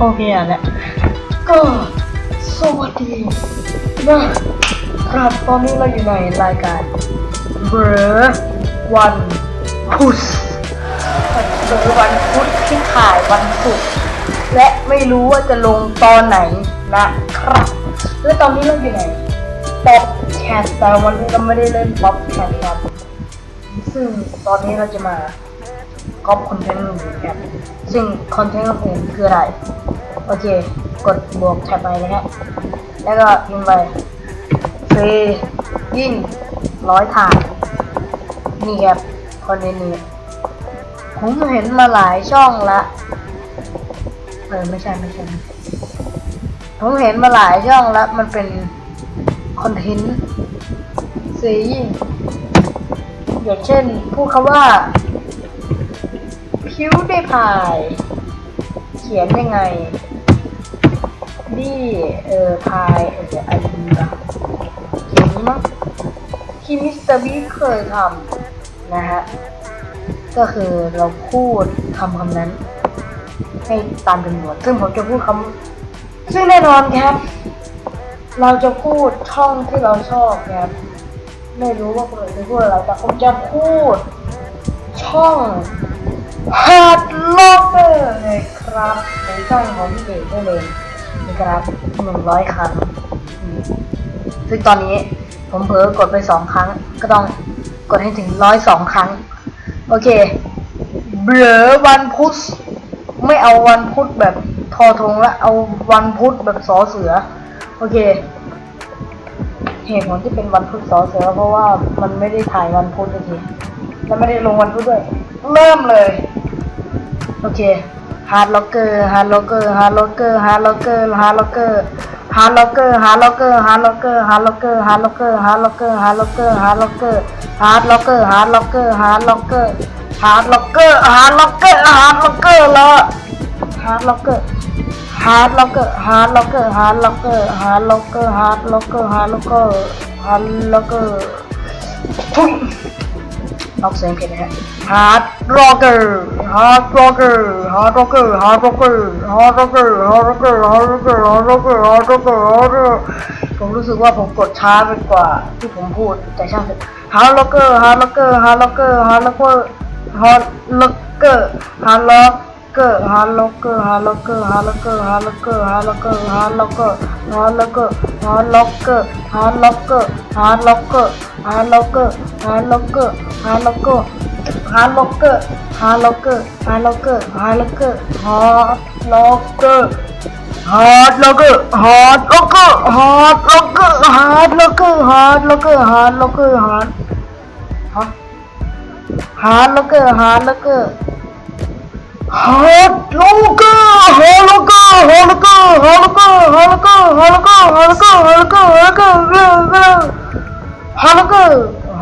โอเคอะแหละก็สวัสดีนะครับตอนนี้เราอยู่ในรายการเบอร์วันพุธเบรวันพุธที่ถ่ายวันศุกร์และไม่รู้ว่าจะลงตอนไหนนะครับและตอนนี้เราอยู่ในป๊อปแคสแต่วันนี้เราไม่ได้เล่นป๊อปแคสครับซึ่งตอนนี้เราจะมา ก๊อปคอนเทนต์หนึ่งครับซึ่งคอนเทนต์ของผมคืออะไร โอเค กดบวกแท็บไปนะฮะ แล้วก็ยิงไปฟรียิ่งร้อยถาดนี่ครับคอนเทนต์นี้ผมเห็นมาหลายช่องละ เออ ไม่ใช่ไม่ใช่ผมเห็นมาหลายช่องล้วมันเป็นคอนเทนต์ฟรียงอย่างเช่นพูดคำว่า พิวได้พาย เขียนยังไงดีเออพายเอออะไรนะเขียนนี้มั้งที่มิสเตอร์บีเคยทำนะฮะก็คือเราพูดคำคำนั้น ให้ตามจำนวนซึ่งผมจะพูดคำซึ่งแน่นอนครับ เราจะพูดช่องที่เราชอบครับไม่รู้ว่าคนอื่นจะพูดอะไรแต่ผมจะพูดช่อง Hard Locker เลยครับในช่องของพี่เอกได้เลยนะครับหนึ่งร้อยครั้งซึ่งตอนนี้ผมเผลอกดไปสองครั้ง ก็ต้องกดให้ถึงร้อยสองครั้ง โอเค เบลอวันพุธไม่เอาวันพุธแบบทอทงละเอาวันพุธแบบสอเสือ โอเคเหตุผลที่เป็นวันพุธสอเสือเพราะว่ามันไม่ได้ถ่ายวันพุธสักทีและไม่ได้ลงวันพุธด้วย เริ่มเลย โอเคฮาร์ดล็อกเกอร์ฮาร์ดล็อกเกอร์ฮาร์ดล็อกเกอร์ฮาร์ดล็อกเกอร์ฮาร์ดล็อกเกอร์ฮาร์ดล็อกเกอร์ฮาร์ดล็อกเกอร์ฮาร์ดล็อกเกอร์ฮาร์ดล็อกเกอร์ฮาร์ดล็อกเกอร์ฮาร์ดล็อกเกอร์ฮาร์ดล็อกเกอร์ฮาร์ดล็อกเกอร์ฮาร์ดล็อกเกอร์ฮาร์ดล็อกเกอร์ฮาร์ดล็อกเกอร์ฮาร์ดล็อกเกอร์ฮาร์ดล็อกเกอร์ฮาร์ดล็อกเกอร์แล้วฮาร์ดล็อกเกอร์ฮาร์ดล็อกเกอร์ฮาร์ดล็อกเกอร์ฮาร์ดล็อกเกอร์ฮาร์ดล็อกเกอร์ฮาร์ดล็อกเกอร์ฮาร์ดล็อกเกอร์ฮาร์ดล็อกเกอร์ทุย ออกเสียงผิดนะฮะ Hard Rocker Hard Rocker Hard Rocker Hard Rocker Hard Rocker Hard Rocker Hard Rocker Hard Rocker Hard Rocker Hard Rocker ผมรู้สึกว่าผมกดช้าไปกว่าที่ผมพูดแต่ช่างเถอะ Hard Rocker Hard Rocker Hard Rocker Hard Rocker Hard Rocker Hard Rocker Hard Rocker Hard Rocker Hard Rocker Hard Rocker Hard Rocker Hard Rocker Hard Rocker Hard Rocker Hard Rocker Hard Rocker Hard Rocker Hard Rocker Hard Rocker ฮาร์ล็อกเกอร์ฮาร์ล็อกเกอร์ฮาร์ล็อกเกอร์ฮาร์ล็อกเกอร์ฮาร์ล็อกเกอร์ฮาร์ล็อกเกอร์ฮาร์ดล็อกเกอร์ฮาร์ดล็อกเกอร์ฮาร์ดล็อกเกอร์ฮาร์ดล็อกเกอร์ฮาร์ดล็อกเกอร์ฮาร์ดล็อกเกอร์ฮาร์ดฮาร์ดล็อกเกอร์ฮาร์ดล็อกเกอร์ฮาร์ดล็อกเกอร์ฮาร์ดล็อกเกอร์ฮาร์ดล็อกเกอร์ฮาร์ดล็อกเกอร์ฮาร์ดล็อกเกอร์ฮาร์ดล็อกเกอร์ฮาร์ดล็อกเกอร์ฮาร์ดล็อกเกอร์ฮาร์ดล็อกเกอร์ฮาร์ดล็อกเกอร์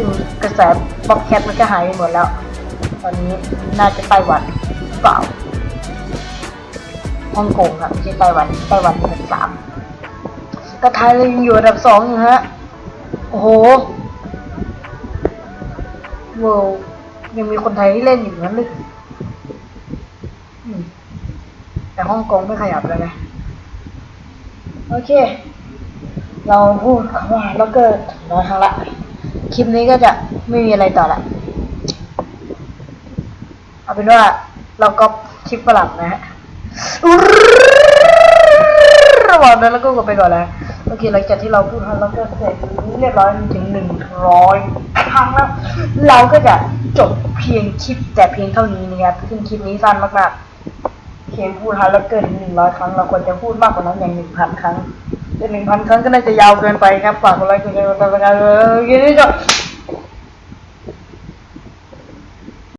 ซึ่งกระแสบ็อกแคทมันก็หายไปหมดแล้ว ตอนนี้น่าจะไต้หวันเปล่าฮ่องกงครับไม่ใช่ไต้หวันไต้หวันอันสามแต่ไทยเรายังอยู่อันดับสองอยู่ฮะโอ้โหเว้าวยังมีคนไทยที่เล่นอยู่นั้นเลยแต่ฮ่องกงไม่ขยับเลยนะโอเค เราพูดคำว่าแล้วเกิดน้อยครั้งละ คลิปนี้ก็จะไม่มีอะไรต่อละเอาเป็นว่าเราก็คลิปฝรั่งนะฮะระหว่างนั้นเราก็กดไปก่อนแล้วโอเคหลังจากที่เราพูดแล้วก็เสร็จเรียบร้อยถึงหนึ่งร้อยครั้งแล้ว เราก็จะจบเพียงคลิปแต่เพียงเท่านี้นะครับซึ่งคลิปนี้สั้นมากๆเขียนพูดฮันแล้วเกินหนึ่งร้อยครั้งเราควรจะพูดมากกว่านั้นอย่างหนึ่งพันครั้ง เป็นหนึ่งพันครั้งก็น่าจะยาวเกินไปครับฝากกดไลค์กดแชร์กดติดตามกันเออยินดีจ้ะ